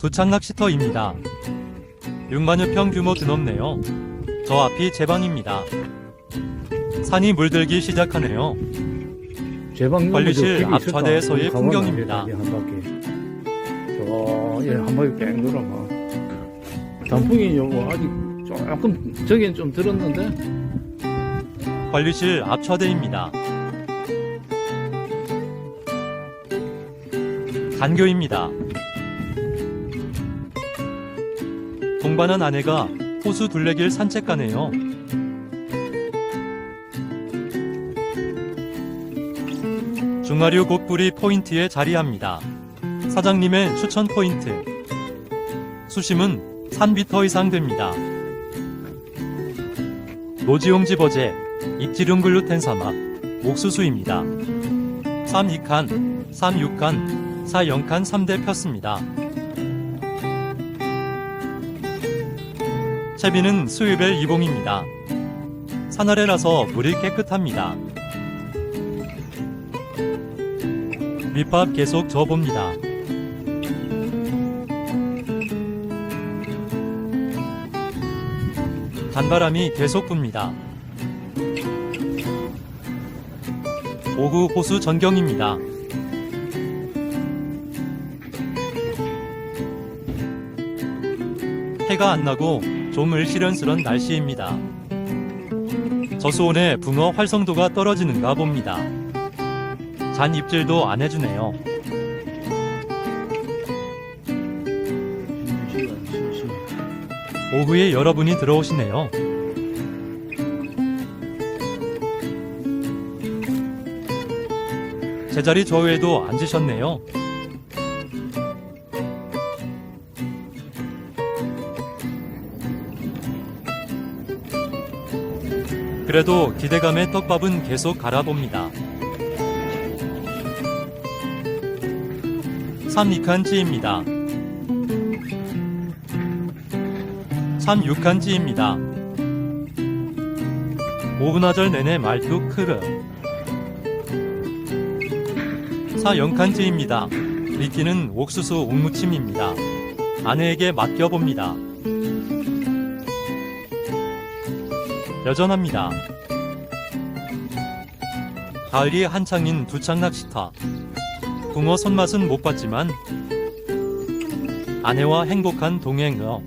두창 낚시터입니다. 6만여 평 규모 드높네요. 저 앞이 제 방입니다. 산이 물들기 시작하네요. 제방 관리실 앞차대에서의 풍경입니다. 한 바퀴. 저, 예, 한 바퀴 뺑 돌아봐. 단풍이 요거 아직 조금, 저긴 좀 들었는데, 관리실 앞차대입니다. 간교입니다. 동반한 아내가 호수 둘레길 산책 가네요. 중하류 곡불이 포인트에 자리합니다. 사장님의 추천 포인트. 수심은 3m 이상 됩니다. 노지용지 버제, 익지륜 글루텐 사막, 옥수수입니다. 3 2칸, 3 6칸, 4 0칸 3대 폈습니다. 채비는 스위벨 이봉입니다. 산아래라서 물이 깨끗합니다. 밑밥 계속 저어봅니다. 단바람이 계속 붑니다. 오후 호수 전경입니다. 해가 안 나고 좀을 시련스런 날씨입니다. 저수온에 붕어 활성도가 떨어지는가 봅니다. 잔 입질도 안 해주네요. 오후에 여러분이 들어오시네요. 제자리 저 외에도 앉으셨네요. 그래도 기대감에 떡밥은 계속 갈아봅니다. 3 2칸지입니다. 3 6칸지입니다. 오분화절 내내 말뚝 크르. 4 0칸지입니다. 리키는 옥수수 옥무침입니다. 아내에게 맡겨봅니다. 여전합니다. 가을이 한창인 두창 낚시터. 붕어 손맛은 못 봤지만 아내와 행복한 동행어.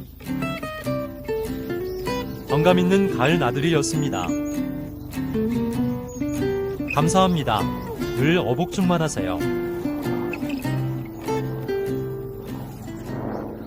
정감 있는 가을 나들이였습니다. 감사합니다. 늘 어복충만 하세요.